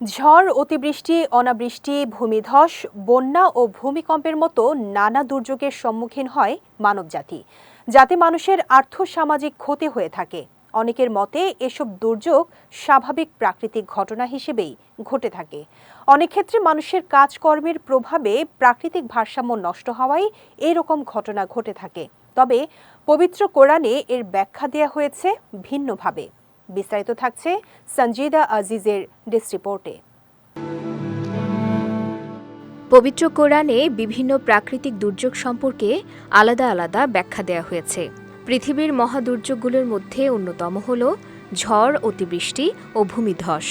ঝড়, অতিবৃষ্টি, অনাবৃষ্টি, ভূমিধস, বন্যা ও ভূমিকম্পের মতো নানা দুর্যোগের সম্মুখীন হয় মানবজাতি। যাতে মানুষের আর্থসামাজিক ক্ষতি হয়ে থাকে। অনেকের মতে এসব দুর্যোগ স্বাভাবিক প্রাকৃতিক ঘটনা হিসেবেই ঘটে থাকে। অনেক ক্ষেত্রে মানুষের কাজকর্মের প্রভাবে প্রাকৃতিক ভারসাম্য নষ্ট হওয়ায় এরকম ঘটনা ঘটে থাকে। তবে পবিত্র কোরআনে এর ব্যাখ্যা দেওয়া হয়েছে ভিন্নভাবে। বিস্তারিত থাকছে সঞ্জিদা আজিজের ডেস্ক রিপোর্টে। পবিত্র কোরআনে বিভিন্ন প্রাকৃতিক দুর্যোগ সম্পর্কে আলাদা আলাদা ব্যাখ্যা দেওয়া হয়েছে। পৃথিবীর মহাদুর্যোগগুলোর মধ্যে অন্যতম হল ঝড়, অতিবৃষ্টি ও ভূমিধস।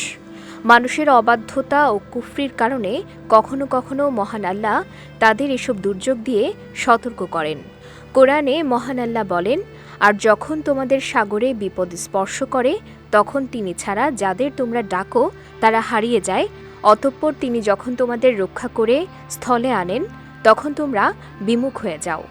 মানুষের অবাধ্যতা ও কুফরির কারণে কখনো কখনো মহান আল্লাহ তাদের এসব দুর্যোগ দিয়ে সতর্ক করেন। কোরআনে মহান আল্লাহ বলেন আর যখন তোমাদের সাগরে বিপদ স্পর্শ করে, তখন তিনি ছাড়া যাদের তোমরা ডাকো, তারা হারিয়ে যায়। অতঃপর তিনি যখন তোমাদের রক্ষা করে স্থলে আনেন, তখন তোমরা বিমুখ হয়ে যাও।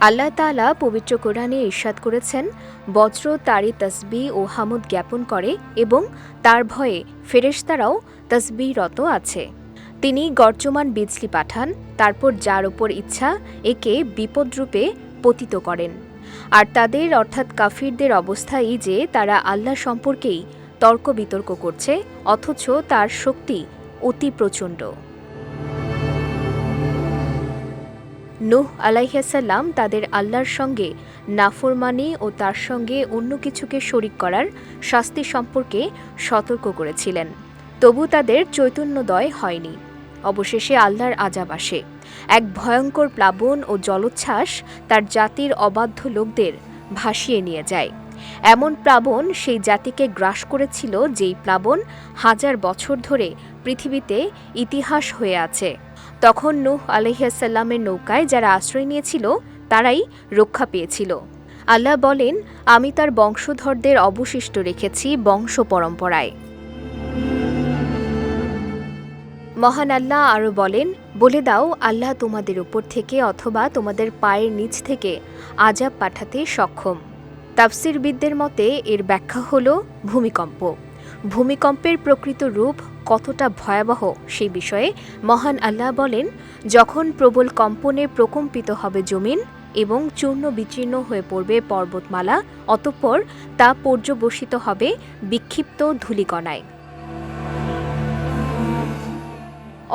আল্লাহ তাআলা পবিত্র কোরআনে ইরশাদ করেছেন, বজ্র তারি তসবি ও হামুদ জ্ঞাপন করে এবং তার ভয়ে ফেরেশতারাও তসবিরত আছে। তিনি গর্জমান বিজলি পাঠান, তারপর যার ওপর ইচ্ছা একে বিপদরূপে পতিত করেন। আর তাদের, অর্থাৎ কাফিরদের অবস্থা এই যে তারা আল্লাহ সম্পর্কেই তর্ক বিতর্ক করছে, অথচ তার শক্তি অতি প্রচণ্ড। নূহ আলাইহাসাল্লাম তাদের আল্লাহর সঙ্গে নাফরমানি ও তার সঙ্গে অন্য কিছুকে শরিক করার শাস্তি সম্পর্কে সতর্ক করেছিলেন। তবু তাদের চৈতন্যদয় হয়নি। অবশেষে আল্লাহর আজাব আসে। এক ভয়ঙ্কর প্লাবন ও জলোচ্ছ্বাস তার জাতির অবাধ্য লোকদের ভাসিয়ে নিয়ে যায়। এমন প্লাবন সেই জাতিকে গ্রাস করেছিল যেই প্লাবন হাজার বছর ধরে পৃথিবীতে ইতিহাস হয়ে আছে। তখন নূহ আলহিয়াসাল্লামের নৌকায় যারা আশ্রয় নিয়েছিল, তারাই রক্ষা পেয়েছিল। আল্লাহ বলেন, আমি তার বংশধরদের অবশিষ্ট রেখেছি বংশ পরম্পরায়। মহান আল্লাহ আরও বলেন, বলে দাও, আল্লাহ তোমাদের উপর থেকে অথবা তোমাদের পায়ের নিচ থেকে আজাব পাঠাতে সক্ষম। তাফসিরবিদদের মতে, এর ব্যাখ্যা হল ভূমিকম্প। ভূমিকম্পের প্রকৃত রূপ কতটা ভয়াবহ সেই বিষয়ে মহান আল্লাহ বলেন, যখন প্রবল কম্পনে প্রকম্পিত হবে জমিন এবং চূর্ণ বিচীর্ণ হয়ে পড়বে পর্বতমালা, অতঃপর তা পর্যবসিত হবে বিক্ষিপ্ত ধূলিকণায়।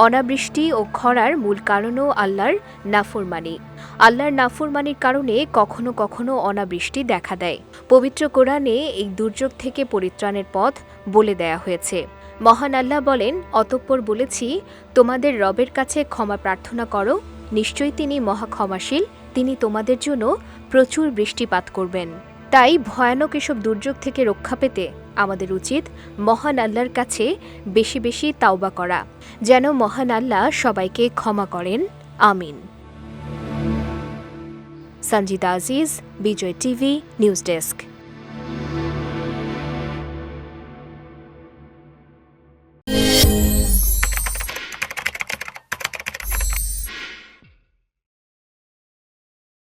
অনাবৃষ্টি ও খরার মূল কারণও আল্লাহর নাফরমানি। আল্লাহর নাফরমানির কারণে কখনো কখনো অনাবৃষ্টি দেখা দেয়। পবিত্র কোরআনে এই দুর্যোগ থেকে পরিত্রাণের পথ বলে দেয়া হয়েছে। মহান আল্লাহ বলেন, অতঃপর বলেছি, তোমাদের রবের কাছে ক্ষমা প্রার্থনা করো। নিশ্চয়ই তিনি মহা ক্ষমাশীল তিনি তোমাদের জন্য প্রচুর বৃষ্টিপাত করবেন। তাই ভয়ানক এসব দুর্যোগ থেকে রক্ষা পেতে আমাদের উচিত মহান আল্লাহর কাছে বেশি বেশি তাওবা করা, যেন মহান আল্লাহ সবাইকে ক্ষমা করেন। আমিন। Sanjita Aziz, Bijoy TV, news desk.